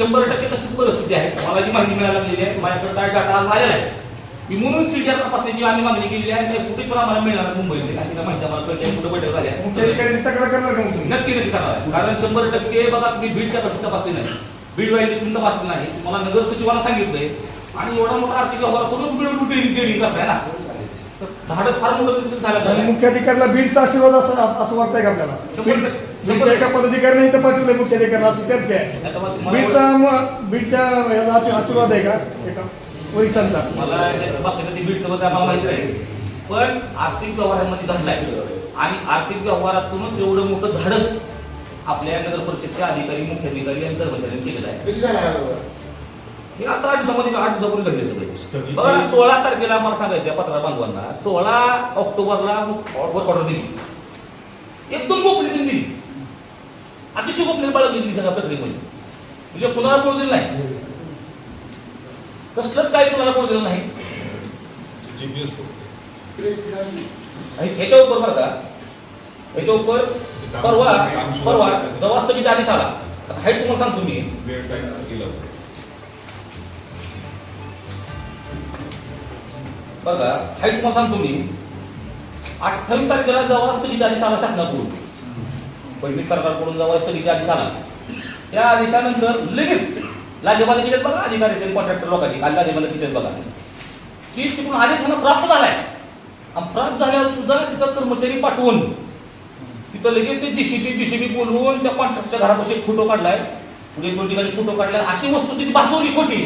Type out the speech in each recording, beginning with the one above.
शंभर टक्के तशीच परिस्थिती आहे. मला जी माहिती मिळायला लागलेली आहे माझ्याकडे काय डाटा आज आलेला आहे. मी म्हणून सीडीआर तपासण्याची आम्ही मागणी केलेली आहे आणि फुटेज पण आम्हाला मिळणार आहे मुंबईतले अशी काय माहिती आम्हाला कळली कुठं बैठक झाली आहे. तुम्ही? नक्की नक्की करणार आहे. कारण शंभर टक्के बघा तुम्ही बीडच्या प्रश्न तपासली नाही. बीड व्हॅलीतून तपासली नाही. तुम्हाला नगर सचिवाला सांगितलंय. आणि एवढा मोठा आर्थिक व्यवहार करूनच बीड बिल्डिंग बिल्डिंग करताय ना? तर धाडस फार मोठं झालं आणि झालं मुख्य अधिकाऱ्याला बीडचा आशीर्वाद असं असं वाटतंय का आपल्याला. बीडच्या एका पदाधिकाऱ्याने इथं पाठवलंय मुख्य अधिकाऱ्याला अशी चर्चा आहे. बीडचा म- बीडच्या याला आशीर्वाद आहे का? एका वरिष्ठांचा. मला याच्या बाबतीत ते बीड सोबत आम्हाला माहिती आहे पण आर्थिक व्यवहारांमध्ये घडलाय. आणि आर्थिक व्यवहारातूनच एवढं मोठं धाडस आपल्या नगर परिषदचे अधिकारी मुख्य अधिकारी आणि कर्मचाऱ्यांनी केलेलं आहे. झाला हा व्यवहार? हे आता आठ दिवसामध्ये आठ दिवसापूर्वी घडले सगळे. स्थगिती- बघा ना, सोळा तारखेला मला सांगायचं आहे पत्रा बांधवांना. सोळा ऑक्टोबरला वर्क ऑर्डर दिली. एकदम गोपनीयतेने दिली अतिशय गोपनीय बाळगली दिली सगळ्या प्रक्रियेमध्ये म्हणजे कुणाला बोलू दिलं नाही? कसलंच काही कुणाला बोलू दिलं नाही? ह्याच्या उपर बरं का ह्याच्या उपर परवा परवा जेव्हा स्थगित आदेश आला आता हाईट तुम्हाला सांगतो मी. का हाईट तुम्हाला सांगतो मी. अठ्ठावीस तारखेला जेव्हा स्थगित आदेश आला शासनाकडून. पहिली सरकारकडून जेव्हा स्थगित आदेश आला त्या आदेशानंतर लगेच लाजेबाला किती बघा अधिकारी कॉन्ट्रॅक्टर लोकांची काल लाजेबाला किती बघा. की तिकडून आदेश त्यांना प्राप्त झालाय. आणि प्राप्त झाल्यावर सुद्धा तिथं कर्मचारी पाठवून तिथं लगेच ते जीसीबी बीसीबी बोलवून त्या कॉन्ट्रॅक्टच्या घरापाशी फोटो काढलाय. पुढे दोन ठिकाणी फोटो काढलाय. अशी वस्तू तिथे भासवली खोटी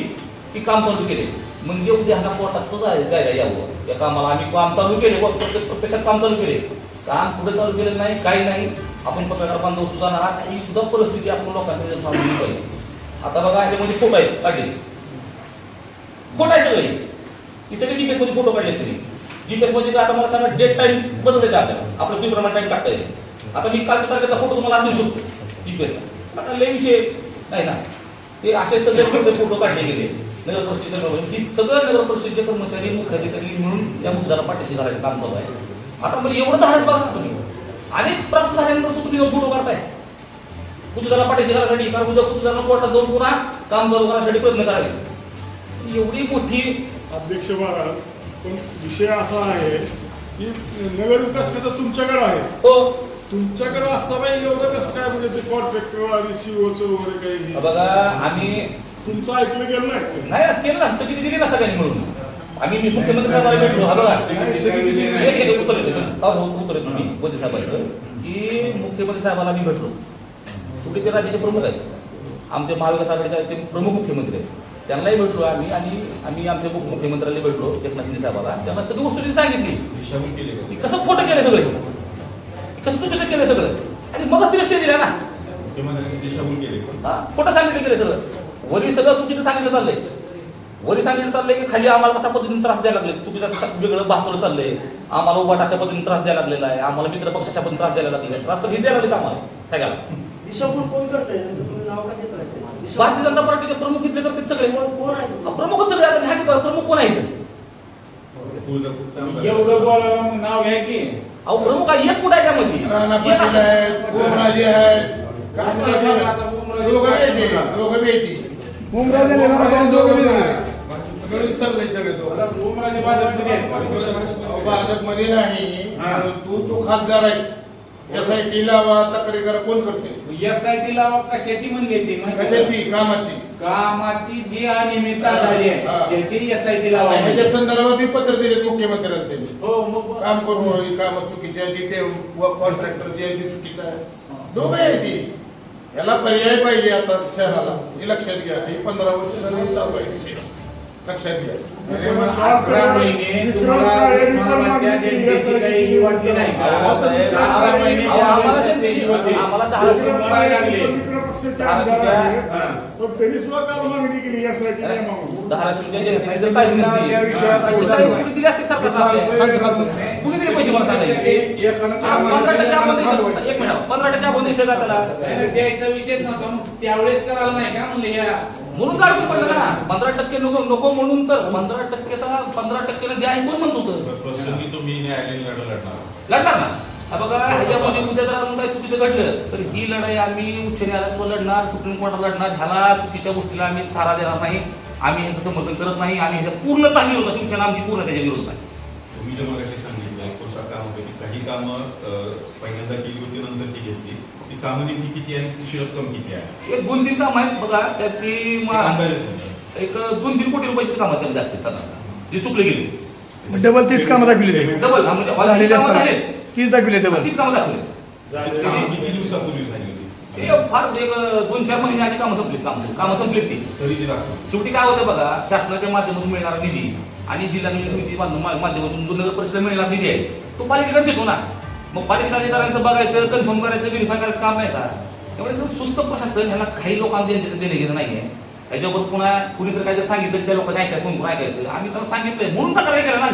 की काम चालू केले म्हणजे उद्या ह्याला कोर्टात सुद्धा जायला यावं. या कामाला आम्ही काम चालू केले व प्रत्यक्षात काम चालू केले काम पुढे चालू केलेलं नाही काही नाही. आपण पत्रकार बांधव सुद्धा आहात. ही सुद्धा परिस्थिती आपण लोकांच्या सांगून पाहिजे आता बघा ह्याच्यामध्ये फोटो आहे काढले खोट आहे सगळे. ही सगळी जीपीएसमध्ये फोटो काढले तरी. जीपीएसमध्ये आता मला सांगा डेट टाइम बदलता येते आपल्याला आपलं सुप्रमाण टाइम टाकता येते आता मी काल तारखेचा फोटो तुम्हाला देऊ शकतो जीपीएस आता लय विषय नाही ना. ते असे सगळे फोटो काढले गेले. नगर परिषद ही सगळं नगर परिषदेचे कर्मचारी मुख्याधिकारी म्हणून मिळून या मुद्द्याला पाठीशी घालायचं काम चालू आहे. आता म्हणजे एवढं धाडस बघा ना तुम्ही. आदेश प्राप्त झाल्यानंतर तुम्ही फोटो काढताय. गुजराला पाठीशी घालायसाठी कारण उद्या गुजराला कोर्टात जाऊन पुन्हा काम चालू करण्यासाठी प्रयत्न करावे. एवढी मोठी अध्यक्ष महाराज पण विषय असा आहे की नगर विकास खातं तुमच्याकडे आहे हो. तुमच्याकडे असता पाहिजे एवढं कसं काय म्हणजे ते कॉन्ट्रॅक्टर आणि सीओचं वगैरे काही बघा आम्ही तुमचं ऐकलं गेलं नाही? केलं ना. तर किती दिली ना सगळ्यांनी मिळून? आम्ही मी मुख्यमंत्री साहेबांना भेटलो. हा बघा एक- एक उत्तर येतो का? उत्तर येतो मी मोदी साहेबांचं. की मुख्यमंत्री साहेबांना मी भेटलो. शेवटी ते राज्याचे प्रमुख आहेत. आमचे महाविकास आघाडीचे ते प्रमुख मुख्यमंत्री आहेत. त्यांनाही भेटलो आम्ही आणि आम्ही आमच्या मुख्य- मुख्यमंत्र्यांना भेटलो एकनाथ शिंदे साहेबाला. त्यांना सगळी वस्तू सांगितली? कसं खोटं केलं सगळं कसं चुकीचं केलं सगळं? आणि मगच तिला स्टे दिला ना. मुख्यमंत्र्यांनी दिशाभूल केली का? हा खोटं सांगितलं गेलं सगळं. वरी सगळं चुकीचं सांगितलं चाललंय. वरी सांगितलं चाललंय की खाली आम्हाला कशा पद्धतीने त्रास द्यायला लागले. चुकीचं वेगळं भासवलं चाललंय. आम्हाला उभाट अशा पद्धतीने त्रास द्यायला लागलेला आहे. आम्हाला मित्र पक्ष अशा पद्धतीने त्रास द्यायला लागले त्रास तर हे द्यायला लागले आम्हाला. सगळ्याला दिशाभूल कोण करतंय? तुम्ही नाव का घेत नाही? भारतीय जनता पार्टीचे प्रमुख इथले तर सगळे. कोण कोण आहे हा, प्रमुख सगळे आता ह्या किती प्रमुख कोण आहेत? तुळजापूरचा एवढं बोलायला मग नाव घ्या की. अहो प्रमुख आहे. एक कुठं आहे त्यामध्ये? राणा पाटील आहे. आहेत ओमराजे आहेत. काय दोघं दोघं येते आपण दोघं. मिळून चाललंय सगळे आता ओमराजे भाजपमध्ये? अहो, भाजपमध्ये नाही परंतु तो खासदार आहे. एस आय टी लावा तक्रारी करा कोण करते? एस आय टी लावा कशाची म्हणली ती? कशाची? कामाची. कामाची जी अनियमितता झाली आहे हा. त्याची एस आय टी लावा आता ह्याच्या संदर्भात ही पत्र दिलेत मुख्यमंत्र्यांनी त्यांनी. हो मग काम करून ही कामं चुकीची आहे ती ते कॉन्ट्रॅक्टर जे आहे ते चुकीचं आहे. दोघं आहे ती. याला पर्याय पाहिजे आता शहराला हे लक्षात घ्या. हे पंधरा वर्ष झाली चालू आहे. लक्षात घ्या. महिने काही वाटली नाही. धाराशिवच्या दिले. असते मला सांगायचे? पंधरा टक्के आपण. एक मिनिट पंधरा टक्के आपण दिलं का त्याला. नाही, द्यायचा विषयच नव्हता मग त्यावेळेस करायला नाही का? म्हणले या म्हणून काय पडलं ना. पंधरा टक्के नको नको म्हणून तर पंधरा टक्के तर पंधरा टक्केला द्या हे कोण म्हणत होतं. प्रसंगी तुम्ही न्यायालयीन लढा लढणार. लढणार ना. हा बघा ह्याच्यामध्ये उद्या जर अजून काही चुकीचं घडलं तर ही लढाई आम्ही उच्च न्यायालयात लढणार सुप्रीम कोर्टात लढणार. ह्याला चुकीच्या गोष्टीला आम्ही थारा देणार नाही. आम्ही ह्याचं समर्थन करत नाही. आम्ही ह्याच्या पूर्णतः विरोध आहे. शिवसेना आमची पूर्ण त्याच्या विरोधात आहे. तुम्ही जे मगाशी सांगितलं कोर्सा काम होतं की काही कामं पहिल्यांदा केली होती नंतर ती घेतली. ती कामं नेमकी किती आहे आणि तिची रक्कम किती आहे? एक दोन तीन काम आहेत बघा त्यातली मा- अंदाजे. एक दोन तीन कोटी रुपयाची कामं त्यामध्ये असतील साधारण जी चुकले गेली. डबल तीस कामं दाखवली डबल म्हणजे तीस दाखवले डबल. तीच कामं दाखवले. किती दिवसापूर्वी झाली होती? ते फार एक दोन चार महिने आधी कामं संपलीत काम कामं संपलीत ती. तरी ती शेवटी काय होतं बघा शासनाच्या माध्यमातून मिळणारा निधी आणि जिल्हा नियोजन समिती मा- माध्यमातून जो नगर परिषदेला मिळणारा निधी आहे तो पालिकेकडे येतो ना मग पालिकेच्या अधिकाऱ्यांचं बघायचं कन्फर्म करायचं व्हेरीफाय करायचं काम आहे का? त्यामुळे जर सुस्त प्रशासन ह्याला काही लोकांना जनतेचं देणं घेणं नाही आहे त्याच्यावर पुन्हा कुणीतरी काहीतरी सांगितलं की त्या लोकांनी ऐकायचं फोन कोण ऐकायचं. आम्ही त्यांना सांगितलंय म्हणून तक्रार केला ना आम्ही.